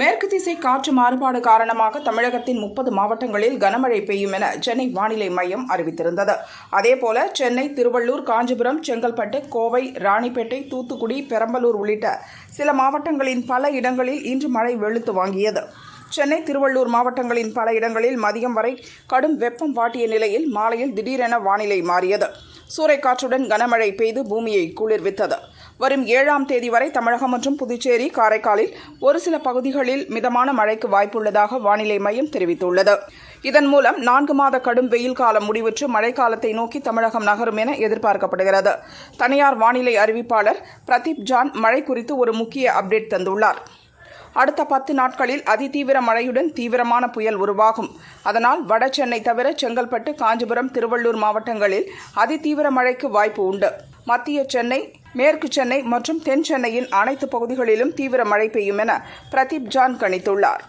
மேற்கு திசை காற்று மாறுபாடு காரணமாக தமிழகத்தின் முப்பது மாவட்டங்களில் கனமழை பெய்யும் என சென்னை வானிலை மையம் அறிவித்திருந்தது. அதேபோல சென்னை திருவள்ளூர் காஞ்சிபுரம் செங்கல்பட்டு கோவை ராணிப்பேட்டை தூத்துக்குடி பெரம்பலூர் உள்ளிட்ட சில மாவட்டங்களின் பல இடங்களில் இன்று மழை வெளுத்து வாங்கியது. சென்னை திருவள்ளூர் மாவட்டங்களின் பல இடங்களில் மதியம் வரை கடும் வெப்பம் வாட்டிய நிலையில் மாலையில் திடீரென வானிலை மாறியது. சூறைக்காற்றுடன் கனமழை பெய்து பூமியை குளிர்வித்தது. வரும் ஏழாம் தேதி வரை தமிழகம் மற்றும் புதுச்சேரி காரைக்காலில் ஒரு சில பகுதிகளில் மிதமான மழைக்கு வாய்ப்புள்ளதாக வானிலை மையம் தெரிவித்துள்ளது. இதன் மூலம் நான்கு மாத கடும் வெயில் காலம் முடிவுற்று மழைக்காலத்தை நோக்கி தமிழகம் நகரும் என எதிர்பார்க்கப்படுகிறது. தனியார் வானிலை அறிவிப்பாளர் பிரதீப் ஜான் மழை குறித்து ஒரு முக்கிய அப்டேட் தந்துள்ளார். அடுத்த பத்து நாட்களில் அதிதீவிர மழையுடன் தீவிரமான புயல் உருவாகும். அதனால் வட சென்னை தவிர செங்கல்பட்டு காஞ்சிபுரம் திருவள்ளூர் மாவட்டங்களில் அதிதீவிர மழைக்கு வாய்ப்பு உண்டு. மத்திய சென்னை மேற்கு சென்னை மற்றும் தென் சென்னையின் அனைத்து பகுதிகளிலும் தீவிர மழை பெய்யும் என பிரதீப் ஜான் கணித்துள்ளார்.